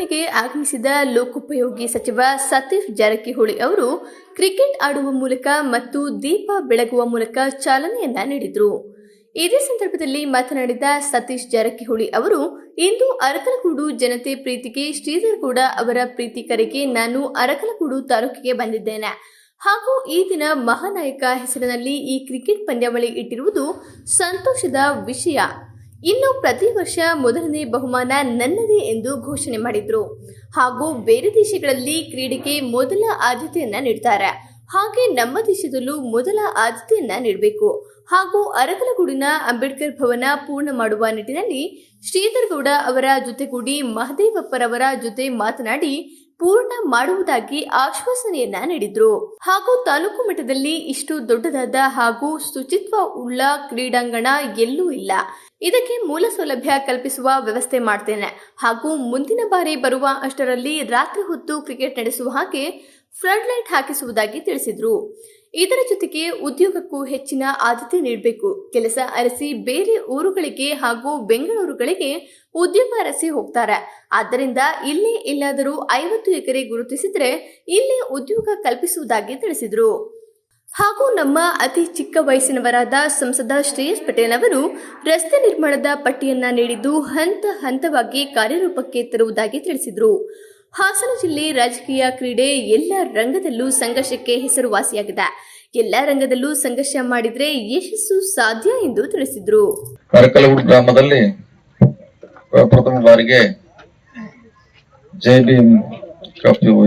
ಉದ್ಘಾಟನೆಗೆ ಆಗಮಿಸಿದ ಲೋಕೋಪಯೋಗಿ ಸಚಿವ ಸತೀಶ್ ಜಾರಕಿಹೊಳಿ ಅವರು ಕ್ರಿಕೆಟ್ ಆಡುವ ಮೂಲಕ ಮತ್ತು ದೀಪ ಬೆಳಗುವ ಮೂಲಕ ಚಾಲನೆಯನ್ನ ನೀಡಿದರು. ಇದೇ ಸಂದರ್ಭದಲ್ಲಿ ಮಾತನಾಡಿದ ಸತೀಶ್ ಜಾರಕಿಹೊಳಿ ಅವರು, ಇಂದು ಅರಕಲಗೂಡು ಜನತೆ ಪ್ರೀತಿಗೆ ಶ್ರೀಧರ್ಗೌಡ ಅವರ ಪ್ರೀತಿ ಕರೆಗೆ ನಾನು ಅರಕಲಗೂಡು ತಾಲೂಕಿಗೆ ಬಂದಿದ್ದೇನೆ. ಹಾಗೂ ಈ ದಿನ ಮಹಾನಾಯಕ ಹೆಸರಿನಲ್ಲಿ ಈ ಕ್ರಿಕೆಟ್ ಪಂದ್ಯಾವಳಿ ಇಟ್ಟಿರುವುದು ಸಂತೋಷದ ವಿಷಯ. ಇನ್ನು ಪ್ರತಿ ವರ್ಷ ಮೊದಲನೇ ಬಹುಮಾನ ನನ್ನದೇ ಎಂದು ಘೋಷಣೆ ಮಾಡಿದ್ರು. ಹಾಗೂ ಬೇರೆ ದೇಶಗಳಲ್ಲಿ ಕ್ರೀಡೆಗೆ ಮೊದಲ ಆದ್ಯತೆಯನ್ನ ನೀಡ್ತಾರೆ. ಹಾಗೆ ನಮ್ಮ ದೇಶದಲ್ಲೂ ಮೊದಲ ಆದ್ಯತೆಯನ್ನ ನೀಡಬೇಕು. ಹಾಗೂ ಅರಕಲಗೂಡಿನ ಅಂಬೇಡ್ಕರ್ ಭವನ ಪೂರ್ಣ ಮಾಡುವ ನಿಟ್ಟಿನಲ್ಲಿ ಶ್ರೀಧರ್ ಗೌಡ ಅವರ ಜೊತೆಗೂಡಿ ಮಹದೇವಪ್ಪರವರ ಜೊತೆ ಮಾತನಾಡಿ ಪೂರ್ಣ ಮಾಡುವುದಾಗಿ ಆಶ್ವಾಸನೆಯನ್ನ ನೀಡಿದ್ರು. ಹಾಗೂ ತಾಲೂಕು ಮಟ್ಟದಲ್ಲಿ ಇಷ್ಟು ದೊಡ್ಡದಾದ ಹಾಗೂ ಶುಚಿತ್ವ ಉಳ್ಳ ಕ್ರೀಡಾಂಗಣ ಎಲ್ಲೂ ಇಲ್ಲ. ಇದಕ್ಕೆ ಮೂಲ ಸೌಲಭ್ಯ ಕಲ್ಪಿಸುವ ವ್ಯವಸ್ಥೆ ಮಾಡ್ತೇನೆ. ಹಾಗೂ ಮುಂದಿನ ಬಾರಿ ಬರುವ ಅಷ್ಟರಲ್ಲಿ ರಾತ್ರಿ ಹೊತ್ತು ಕ್ರಿಕೆಟ್ ನಡೆಸುವ ಹಾಗೆ ಫ್ಲಡ್ ಲೈಟ್ ಹಾಕಿಸುವುದಾಗಿ ತಿಳಿಸಿದ್ರು. ಇದರ ಜೊತೆಗೆ ಉದ್ಯೋಗಕ್ಕೂ ಹೆಚ್ಚಿನ ಆದ್ಯತೆ ನೀಡಬೇಕು. ಕೆಲಸ ಅರಸಿ ಬೇರೆ ಊರುಗಳಿಗೆ ಹಾಗೂ ಬೆಂಗಳೂರುಗಳಿಗೆ ಉದ್ಯೋಗ ಅರಸಿ ಹೋಗ್ತಾರೆ. ಆದ್ದರಿಂದ ಇಲ್ಲೇ ಎಲ್ಲಾದರೂ ಐವತ್ತು ಎಕರೆ ಗುರುತಿಸಿದ್ರೆ ಇಲ್ಲೇ ಉದ್ಯೋಗ ಕಲ್ಪಿಸುವುದಾಗಿ ತಿಳಿಸಿದರು. ಹಾಗೂ ನಮ್ಮ ಅತಿ ಚಿಕ್ಕ ವಯಸ್ಸಿನವರಾದ ಸಂಸದ ಶ್ರೇಯಸ್ ಪಟೇಲ್ ಅವರು ರಸ್ತೆ ನಿರ್ಮಾಣದ ಪಟ್ಟಿಯನ್ನ ನೀಡಿದ್ದು ಹಂತ ಹಂತವಾಗಿ ಕಾರ್ಯರೂಪಕ್ಕೆ ತರುವುದಾಗಿ ತಿಳಿಸಿದರು. ಹಾಸನ ಜಿಲ್ಲೆ ರಾಜಕೀಯ ಕ್ರೀಡೆ ಎಲ್ಲ ರಂಗದಲ್ಲೂ ಸಂಘರ್ಷಕ್ಕೆ ಹೆಸರುವಾಸಿಯಾಗಿದೆ. ಎಲ್ಲ ರಂಗದಲ್ಲೂ ಸಂಘರ್ಷ ಮಾಡಿದ್ರೆ ಯಶಸ್ಸು ಸಾಧ್ಯ ಎಂದು ತಿಳಿಸಿದ್ರು. ಕರಕಲಗುಡಿ ಗ್ರಾಮದಲ್ಲಿ ಪ್ರಥಮ ಬಾರಿಗೆ ಜೆ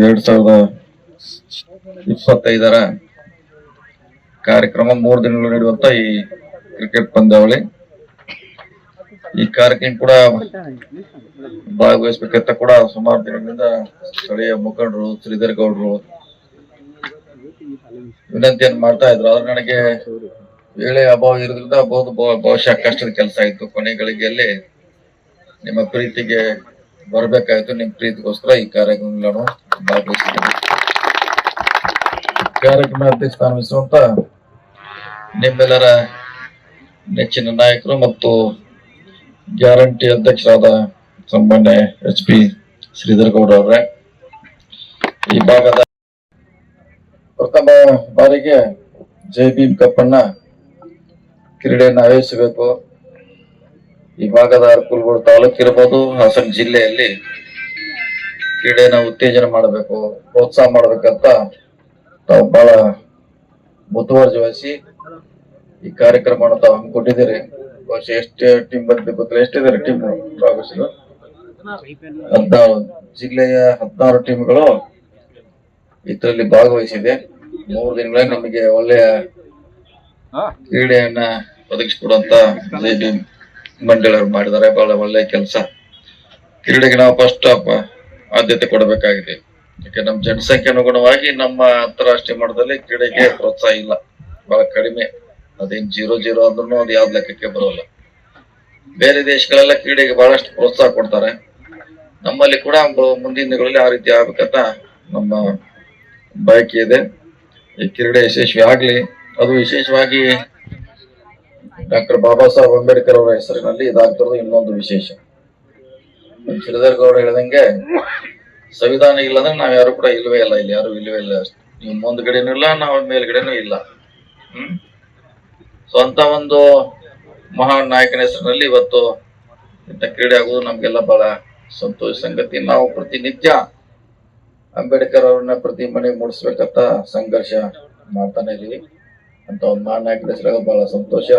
ಎರಡ್ ಸಾವಿರದ ಇಪ್ಪತ್ತೈದರ ಕಾರ್ಯಕ್ರಮ ಮೂರು ದಿನಗಳು ನಡೆಯುವಂತ ಈ ಕ್ರಿಕೆಟ್ ಪಂದ್ಯಾವಳಿ. ಈ ಕಾರ್ಯಕ್ರಮ ಕೂಡ ಭಾಗವಹಿಸಬೇಕಂತ ಕೂಡ ಸುಮಾರು ದಿನಗಳಿಂದ ಸ್ಥಳೀಯ ಮುಖಂಡರು, ಶ್ರೀಧರ್ ಗೌಡರು ವಿನಂತಿಯನ್ನು ಮಾಡ್ತಾ ಇದ್ರು. ಆದ್ರೆ ನನಗೆ ವೇಳೆ ಅಭಾವ ಇರೋದ್ರಿಂದ ಬಹುದು ಬಹು- ಬಹುಶಃ ಕಷ್ಟದ ಕೆಲಸ ಆಯ್ತು. ಕೊನೆಗಳಿಗೆಯಲ್ಲಿ ನಿಮ್ಮ ಪ್ರೀತಿಗೆ ಬರಬೇಕಾಯ್ತು. ನಿಮ್ ಪ್ರೀತಿಗೋಸ್ಕರ ಈ ಕಾರ್ಯಕ್ರಮ ನಾನು ಭಾಗವಹಿಸಿದ್ದೇನೆ. ಕಾರ್ಯಕ್ರಮ ಅಧ್ಯಕ್ಷ ನಿಮ್ಮೆಲ್ಲರ ನೆಚ್ಚಿನ ನಾಯಕರು ಮತ್ತು ಗ್ಯಾರಂಟಿ ಅಧ್ಯಕ್ಷರಾದ ಸನ್ಮಾನ್ಯ ಎಚ್ ಪಿ ಶ್ರೀಧರ್ ಗೌಡ ಅವರೇ. ಈ ಭಾಗದ ಪ್ರಥಮ ಬಾರಿಗೆ ಜೈ ಭೀಮ್ ಕಪ್ ಅನ್ನ ಕ್ರೀಡೆಯನ್ನು ಆಯೋಜಿಸಬೇಕು. ಈ ಭಾಗದ ಕುಲ್ಗೋಡು ತಾಲೂಕು ಇರ್ಬೋದು, ಹಾಸನ ಜಿಲ್ಲೆಯಲ್ಲಿ ಕ್ರೀಡೆನ ಉತ್ತೇಜನ ಮಾಡಬೇಕು, ಪ್ರೋತ್ಸಾಹ ಮಾಡಬೇಕಂತ ತಾವು ಬಹಳ ಮುತುವರ್ಜಿ ವಹಿಸಿ ಈ ಕಾರ್ಯಕ್ರಮವನ್ನು ತಾವು ಹಮ್ಮಿಕೊಂಡಿದ್ದೀರಿ. ಬಹುಶಃ ಎಷ್ಟು ಟೀಮ್ ಬಂದಿದೆ ಗೊತ್ತಿಲ್ಲ. ಎಷ್ಟಿದ್ದಾರೆ ಟೀಮ್ ಭಾಗವಹಿಸಿದ್ರು ಹದಿನಾರು. ಜಿಲ್ಲೆಯ ಹದಿನಾರು ಟೀಮ್ಗಳು ಇದರಲ್ಲಿ ಭಾಗವಹಿಸಿದೆ. ಮೂರು ದಿನಗಳಲ್ಲಿ ನಮಗೆ ಒಳ್ಳೆಯ ಕ್ರೀಡೆಯನ್ನ ಒದಗಿಸಿಕೊಡುವಂತ ಜೆ ಮಂಡಳಿಯವರು ಮಾಡಿದ್ದಾರೆ. ಬಹಳ ಒಳ್ಳೆಯ ಕೆಲಸ. ಕ್ರೀಡೆಗೆ ನಾವು ಫಸ್ಟ್ ಆದ್ಯತೆ ಕೊಡಬೇಕಾಗಿದೆ. ಯಾಕೆ ನಮ್ಮ ಜನಸಂಖ್ಯೆ ಅನುಗುಣವಾಗಿ ನಮ್ಮ ಅಂತಾರಾಷ್ಟ್ರೀಯ ಮಟ್ಟದಲ್ಲಿ ಕ್ರೀಡೆಗೆ ಪ್ರೋತ್ಸಾಹ ಇಲ್ಲ. ಬಹಳ ಕಡಿಮೆ. ಅದೇನ್ ಜೀರೋ ಜೀರೋ ಅಂದ್ರೂ ಅದು ಯಾವ್ದು ಲೆಕ್ಕಕ್ಕೆ ಬರೋಲ್ಲ. ಬೇರೆ ದೇಶಗಳೆಲ್ಲ ಕ್ರೀಡೆಗೆ ಬಹಳಷ್ಟು ಪ್ರೋತ್ಸಾಹ ಕೊಡ್ತಾರೆ. ನಮ್ಮಲ್ಲಿ ಕೂಡ ಮುಂದಿನ ದಿನಗಳಲ್ಲಿ ಆ ರೀತಿ ಆಗ್ಬೇಕಂತ ನಮ್ಮ ಬಯಕೆ ಇದೆ. ಈ ಕ್ರೀಡೆ ಯಶಸ್ವಿ ಆಗ್ಲಿ, ಅದು ವಿಶೇಷವಾಗಿ ಡಾಕ್ಟರ್ ಬಾಬಾ ಸಾಹೇಬ್ ಅಂಬೇಡ್ಕರ್ ಅವರ ಹೆಸರಿನಲ್ಲಿ ಇದಾಗ್ತಿರೋದು ಇನ್ನೊಂದು ವಿಶೇಷ. ಶ್ರೀಧರ್ ಗೌಡ ಹೇಳ್ದಂಗೆ ಸಂವಿಧಾನ ಇಲ್ಲ ಅಂದ್ರೆ ನಾವ್ ಯಾರು ಕೂಡ ಇಲ್ವೇ ಇಲ್ಲ, ಇಲ್ಲಿ ಯಾರು ಇಲ್ವೇ ಇಲ್ಲ ಮುಂದ್ಗಡೆನೂ ಇಲ್ಲ, ನಾವು ಮೇಲ್ಗಡೆನೂ ಇಲ್ಲ. ಹ್ಮ್? ಸೊ ಅಂತ ಒಂದು ಮಹಾನ್ ನಾಯಕನ ಹೆಸರಿನಲ್ಲಿ ಇವತ್ತು ಇಂಥ ಕ್ರೀಡೆ ಆಗುವುದು ನಮ್ಗೆಲ್ಲ ಬಹಳ ಸಂತೋಷ ಸಂಗತಿ. ನಾವು ಪ್ರತಿನಿತ್ಯ ಅಂಬೇಡ್ಕರ್ ಅವ್ರನ್ನ ಪ್ರತಿ ಮನೆಗೆ ಮೂಡಿಸ್ಬೇಕಂತ ಸಂಘರ್ಷ ಮಾಡ್ತಾನೆ ಇದೀವಿ ಅಂತ ಒಂದು ಮಹಾನ್ ನಾಯಕನ ಹೆಸರಾಗ ಬಹಳ ಸಂತೋಷ.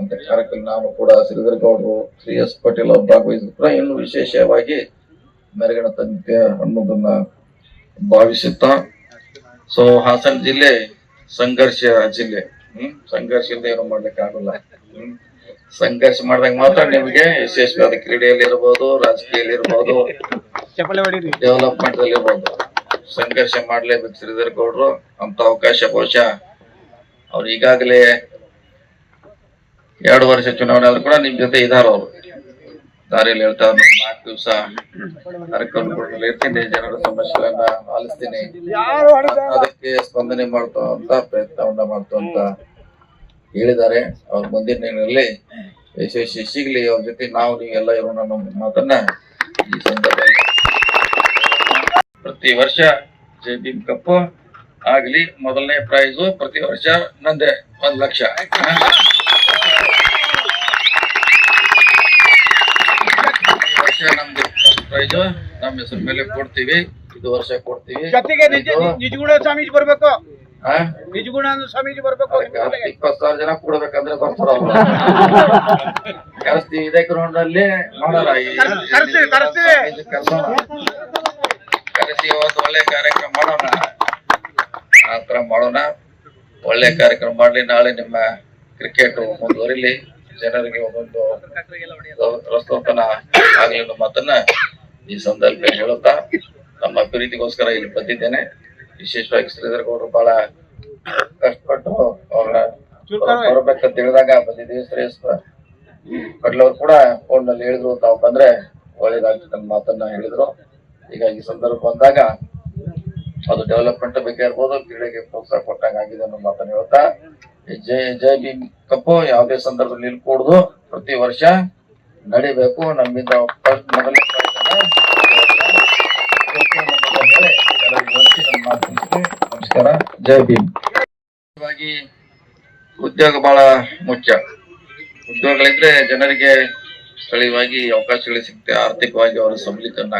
ಅಂತ ಕಾರ್ಯಕ್ರಮ ನಾವು ಕೂಡ ಶ್ರೀಧರ್ ಗೌಡರು ಶ್ರೀ ಎಸ್ ಪಟೇಲ್ ಅವರು ಭಾಗವಹಿಸಿದ್ರು ಕೂಡ. ಇನ್ನು ವಿಶೇಷವಾಗಿ ಮೆರಗಣ ತಂದೆ ಅನ್ನೋದನ್ನ ಭಾವಿಸುತ್ತಾ. ಸೊ ಹಾಸನ ಜಿಲ್ಲೆ, ಸಂಘರ್ಷ ಜಿಲ್ಲೆ. ಹ್ಮ್? ಸಂಘರ್ಷ ಇಲ್ಲದೆ ಏನು ಮಾಡ್ಲಿಕ್ಕೆ ಸಂಘರ್ಷ ಮಾಡಿದಾಗ ಮಾತ್ರ ನಿಮಗೆ ಯಶಸ್ವಿಯಾದ ಕ್ರೀಡೆಯಲ್ಲಿ ಇರ್ಬೋದು, ರಾಜಕೀಯದಲ್ಲಿ ಇರ್ಬೋದು ಡೆವಲಪ್ಮೆಂಟ್ ಅಲ್ಲಿ ಇರ್ಬೋದು ಸಂಘರ್ಷ ಮಾಡ್ಲೇಬೇಕು ಶ್ರೀಧರ್ ಗೌಡ್ರು ಅಂತ ಅವಕಾಶ ಬಹುಶಃ ಅವ್ರು ಈಗಾಗಲೇ ಎರಡು ವರ್ಷ ಚುನಾವಣೆ ಆದ್ರೂ ಕೂಡ ನಿಮ್ ಜೊತೆ ಇದಾರ ಅವರು. ದಾರಿಯಲ್ಲಿ ಹೇಳ್ತಾ ಒಂದು ನಾಲ್ಕು ದಿವಸ ಕಾರ್ಯಕ್ರಮಗಳಲ್ಲಿ ಇರ್ತೀನಿ ಜನರ ಸಮಸ್ಯೆಗಳನ್ನ ಆಲಿಸ್ತೀನಿ. ಅದಕ್ಕೆ ಸ್ಪಂದನೆ ಮಾಡ್ತಾ ಅಂತ ಪ್ರಯತ್ನವನ್ನ ಮಾಡ್ತು ಅಂತ ಹೇಳಿದ್ದಾರೆ. ಅವ್ರ ಮುಂದಿನ ದಿನಗಳಲ್ಲಿ ಯಶಸ್ವಿ ಸಿಗ್ಲಿ ಅವ್ರ ಜೊತೆ ನಾವು ನೀವೆಲ್ಲ ಇರೋಣ ಅನ್ನೋ ಮಾತನ್ನ ಈ ಸಂದರ್ಭದಲ್ಲಿ ಪ್ರತಿ ವರ್ಷ ಜೆ ಬಿ ಕಪ್ ಆಗ್ಲಿ ಮೊದಲನೇ ಪ್ರೈಸು ಪ್ರತಿ ವರ್ಷ ನಂದೆ ಒಂದ್ ಲಕ್ಷ ಈ ವರ್ಷ ನಮ್ದು ಪ್ರೈಸ್ ನಮ್ಮ ಹೆಸರು ಮೇಲೆ ಕೊಡ್ತೀವಿ ಇದು ವರ್ಷ ಕೊಡ್ತೀವಿ ಜೊತೆಗೆ ನಿಜಗುಣ ಸ್ವಾಮೀಜಿ ಬರ್ಬೇಕು? ನಿಜಗುಣ ಸ್ವಾಮೀಜಿ ಬರ್ಬೇಕು ಇಪ್ಪತ್ ಸಾವಿರ ಜನ ಕೊಡ್ಬೇಕಂದ್ರೆ ಬರ್ತಾರ. ಕರೆಸ್ತೀವಿ ಇದೇ ಗ್ರೌಂಡ್ ಅಲ್ಲಿ ಮಾಡೋಣ ಕರ್ಸ್- ಒಂದು ಒಳ್ಳೆ ಕಾರ್ಯಕ್ರಮ ಮಾಡೋಣ ಆ ತರ ಮಾಡೋಣ ಒಳ್ಳೆ ಕಾರ್ಯಕ್ರಮ ಮಾಡ್ಲಿ ನಾಳೆ ನಿಮ್ಮ ಕ್ರಿಕೆಟ್ ಮುಂದುವರಿಲಿ ಜನರಿಗೆ ಒಂದೊಂದು ರಸ್ತೋತ್ತನ ಆಗ್ಲಿ ಅನ್ನೋ ಮಾತನ್ನ ಈ ಸಂದರ್ಭದಲ್ಲಿ ಹೇಳುತ್ತಾ ನಮ್ಮ ಪ್ರೀತಿಗೋಸ್ಕರ ಇಲ್ಲಿ ಬಂದಿದ್ದೇನೆ. ವಿಶೇಷವಾಗಿ ಶ್ರೀಧರ್ ಗೌಡರು ಬಹಳ ಕಷ್ಟಪಟ್ಟು ಅವ್ರ ಬರಬೇಕಂತ ಹೇಳಿದಾಗ ಬಂದಿದ್ದೀವಿ. ಶ್ರೇಯಸ್ ಕಡ್ಲವ್ರು ಕೂಡ ಫೋನ್ನಲ್ಲಿ ಹೇಳಿದ್ರು. ತಾವು ಬಂದ್ರೆ ಒಳ್ಳೇದಾಗ್ತದೆ ತನ್ನ ಮಾತನ್ನ ಹೇಳಿದ್ರು. ಈಗ ಈ ಸಂದರ್ಭ ಬಂದಾಗ ಅದು ಡೆವಲಪ್ಮೆಂಟ್ ಬಗ್ಗೆ ಇರ್ಬೋದು ಕ್ರೀಡೆಗೆ ಪ್ರೋತ್ಸಾಹ ಕೊಟ್ಟಂಗ ಆಗಿದೆ ಅನ್ನೋ ಮಾತನ್ನ ಹೇಳ್ತಾ ಜೈ ಜೈ ಭೀಮ್ ಕಪ್ಪು. ಯಾವುದೇ ಸಂದರ್ಭದಲ್ಲಿ ನಿಲ್ಕೂಡುದು ಪ್ರತಿ ವರ್ಷ ನಡಿಬೇಕು. ನಮ್ಮಿಂದ ಫಸ್ಟ್ ಮೊದಲನೇ ನಮಸ್ಕಾರ. ಜೈ ಭೀಮ್. ಉದ್ಯೋಗ ಬಹಳ ಮುಖ್ಯ. ಉದ್ಯೋಗಗಳಿದ್ರೆ ಜನರಿಗೆ ಸ್ಥಳೀಯವಾಗಿ ಅವಕಾಶಗಳು ಸಿಗ್ತವೆ. ಆರ್ಥಿಕವಾಗಿ ಅವರು ಸಬಲೀಕರಣ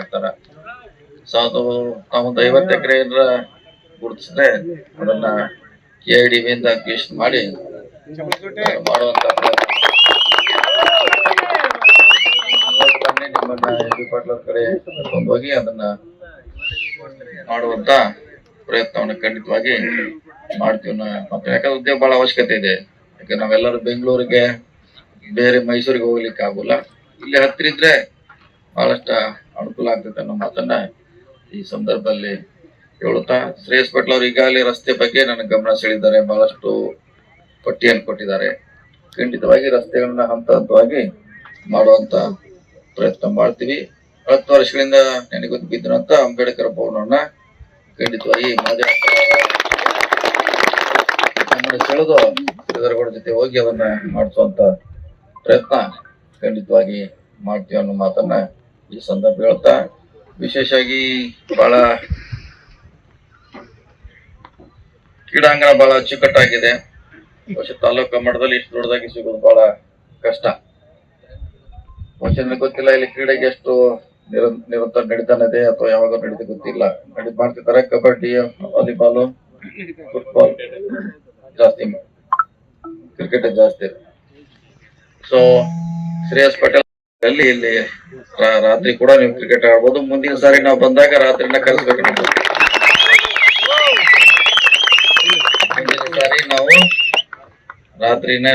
ಸೊ, ಅದು ನಾವೊಂದು ಐವತ್ತು ಎಕರೆ ಗುರುತಿಸಿದ್ರೆ ಅದನ್ನ ಕೆ ಐ ಡಿ ಮಾಡಿ, ಮಾಡುವಂತ ಪ್ರಯತ್ನ. ಬನ್ನಿ ನಿಮ್ಮನ್ನ ಎಂ ಪಾಟೀಲ್ ಕಡೆ ಹೋಗಿ ಅದನ್ನ ಮಾಡುವಂತ ಪ್ರಯತ್ನವನ್ನು ಖಂಡಿತವಾಗಿ ಮಾಡ್ತೀವಿ ಮತ್ತೆ ಯಾಕಂದ್ರೆ ಉದ್ಯೋಗ ಬಹಳ ಅವಶ್ಯಕತೆ ಇದೆ. ಯಾಕಂದ್ರೆ ನಾವೆಲ್ಲರೂ ಬೆಂಗಳೂರಿಗೆ, ಬೇರೆ ಮೈಸೂರಿಗೆ ಹೋಗ್ಲಿಕ್ಕೆ ಆಗೋಲ್ಲ. ಇಲ್ಲಿ ಹತ್ತಿರ ಇದ್ರೆ ಬಹಳಷ್ಟ ಅನುಕೂಲ ಆಗ್ತದೆ ಅನ್ನೋ ಮಾತನ್ನ ಈ ಸಂದರ್ಭದಲ್ಲಿ ಹೇಳುತ್ತಾ. ಶ್ರೇಯಸ್ ಪಟ್ಲ ಅವರು ಈಗಾಗಲೇ ರಸ್ತೆ ಬಗ್ಗೆ ನನ್ನ ಗಮನ ಸೆಳೆದಿದ್ದಾರೆ. ಬಹಳಷ್ಟು ಪಟ್ಟಿಯನ್ನು ಕೊಟ್ಟಿದ್ದಾರೆ. ಖಂಡಿತವಾಗಿ ರಸ್ತೆಗಳನ್ನ ಹಂತ ಹಂತವಾಗಿ ಮಾಡುವಂತ ಪ್ರಯತ್ನ ಮಾಡ್ತೀವಿ. ಹತ್ತು ವರ್ಷಗಳಿಂದ ನನಗೆ ಬಿದ್ದಿರುವಂತ ಅಂಬೇಡ್ಕರ್ ಭವನವನ್ನ ಖಂಡಿತವಾಗಿ ಮಾಧ್ಯಮ ಶ್ರೀಧರಗೌಡ ಜೊತೆ ಹೋಗಿ ಅದನ್ನ ಮಾಡಿಸುವಂತ ಪ್ರಯತ್ನ ಖಂಡಿತವಾಗಿ ಮಾಡ್ತೀವಿ ಅನ್ನೋ ಮಾತನ್ನ ಈ ಸಂದರ್ಭ ಹೇಳ್ತಾ ವಿಶೇಷವಾಗಿ ಬಹಳ ಕ್ರೀಡಾಂಗಣ ಬಹಳ ಅಚ್ಚುಕಟ್ಟಾಗಿದೆ. ಬಹುಶಃ ತಾಲೂಕು ಮಟ್ಟದಲ್ಲಿ ಇಷ್ಟು ದೊಡ್ಡದಾಗಿ ಸಿಗೋದು ಬಹಳ ಕಷ್ಟ. ನನಗೆ ಗೊತ್ತಿಲ್ಲ ಇಲ್ಲಿ ಕ್ರೀಡೆಗೆ ಎಷ್ಟು ನಿರ, ನಿರಂತರ ನಡೀತಾನೆ ಇದೆ ಅಥವಾ ಯಾವಾಗ ನಡೀತಾ ಗೊತ್ತಿಲ್ಲ. ನಡಿ, ಮಾಡ್ತಿದ್ದಾರೆ ಕಬಡ್ಡಿ, ವಾಲಿಬಾಲ್ ಫುಟ್ಬಾಲ್ ಜಾಸ್ತಿ ಕ್ರಿಕೆಟ್ ಜಾಸ್ತಿ. ಸೊ ಶ್ರೇಯಸ್ ಪಟೇಲ್ ಅಲ್ಲಿ ಇಲ್ಲಿ ರಾತ್ರಿ ಕೂಡ ನೀವು ಕ್ರಿಕೆಟ್ ಆಡ್ಬೋದು. ಮುಂದಿನ ಸಾರಿ ನಾವು ಬಂದಾಗ ರಾತ್ರಿನ ಕಲಿಸ್ಬೇಕು ನಾವು ಮುಂದಿನ ಸಾರಿ ನಾವು ರಾತ್ರಿನ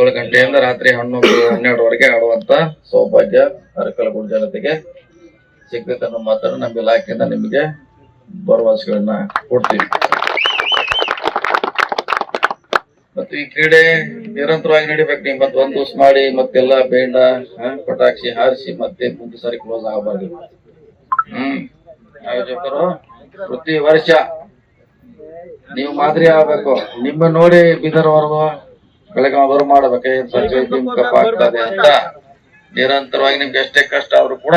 ಏಳು ಗಂಟೆಯಿಂದ ರಾತ್ರಿ ಹನ್ನೊಂದು, ಹನ್ನೆರಡುವರೆಗೆ ಆಡುವಂತ ಸೌಭಾಗ್ಯ ಅರಕಲಗೂಡು ಜನತೆಗೆ. ಸಿಗ್ತೈತೆ ಅನ್ನೋ ಮಾತನ್ನು ನಮ್ಮ ಇಲಾಖೆಯಿಂದ ನಿಮಗೆ ಭರವಸೆಗಳನ್ನ ಕೊಡ್ತೀವಿ. ಮತ್ತು ಈ ಕ್ರೀಡೆ ನಿರಂತರವಾಗಿ ನಡಿಬೇಕು. ನೀವು ಮತ್ತೆ ಒಂದು ದಿವಸ ಮಾಡಿ, ಮತ್ತೆಲ್ಲ ಬೇಂಡ ಪಟಾಕ್ಷಿ ಹಾರಿಸಿ, ಮತ್ತೆ ಮುಂದೆ ಸಾರಿ ಕ್ಲೋಸ್ ಆಗಬಾರ್ದು. ಹ್ಮ್. ಆಯೋಜಕರು, ಪ್ರತಿ ವರ್ಷ ನೀವು ಮಾದರಿ ಆಗ್ಬೇಕು. ನಿಮ್ಮ ನೋಡಿ ಬೀದರ್ವರೆಗೂ ಅವರು ಮಾಡಬೇಕಾಗ್ತದೆ ಅಂತ. ನಿರಂತರವಾಗಿ ನಿಮ್ಗೆ ಎಷ್ಟೇ ಕಷ್ಟ ಅವರು ಕೂಡ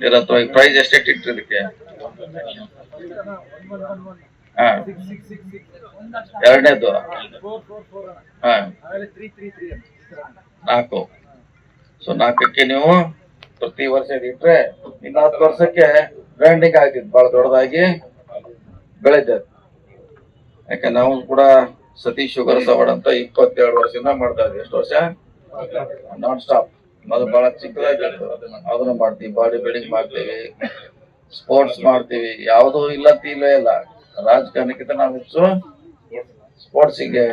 ನಿರಂತರವಾಗಿ ಪ್ರೈಸ್ ಎಷ್ಟೇ ಹಾ. ಎರಡನೇದು. ನಾಲ್ಕು. ಸೊ ನಾಲ್ಕಕ್ಕೆ ನೀವು ಪ್ರತಿ ವರ್ಷ ಇಟ್ಟರೆ ಇನ್ನು ಹತ್ತು ವರ್ಷಕ್ಕೆ ಬ್ರ್ಯಾಂಡಿಂಗ್ ಆಗ್ತಿತ್ತು ಬಹಳ ದೊಡ್ಡದಾಗಿ ಬೆಳೆದ ಯಾಕೆ ನಾವು ಕೂಡ ಸತೀಶ್ ಶುಗರ್ ಸವಾಡ್ ಅಂತ ಇಪ್ಪತ್ತೆರಡು ವರ್ಷದಿಂದ ಮಾಡ್ತಾ ಇದ್ವಿ. ಎಷ್ಟು ವರ್ಷ? ನಾನ್ ಸ್ಟಾಪ್ ಅದು ಬಹಳ ಚಿಕ್ಕದಾಗಿ ಅದನ್ನ ಮಾಡ್ತೀವಿ. ಬಾಡಿ ಬಿಲ್ಡಿಂಗ್ ಮಾಡ್ತೀವಿ. ಸ್ಪೋರ್ಟ್ಸ್ ಮಾಡ್ತೀವಿ. ಯಾವುದು ಇಲ್ಲ ತೀಲೇ ಇಲ್ಲೇ. ರಾಜಕಾರಣಕ್ಕಿಂತ ನಾವು ಹೆಚ್ಚು ಸ್ಪೋರ್ಟ್ಸಿಗೆ,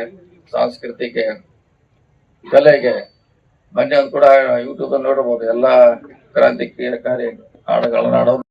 ಸಾಂಸ್ಕೃತಿಗೆ, ಕಲೆಗೆ. ಮೊನ್ನೆ ಕೂಡ ಯೂಟ್ಯೂಬ್ ನೋಡಬಹುದು ಎಲ್ಲಾ ಕ್ರಾಂತಿಕಾರಿ ಹಾಡುಗಳನ್ನ ಹಾಡೋರು.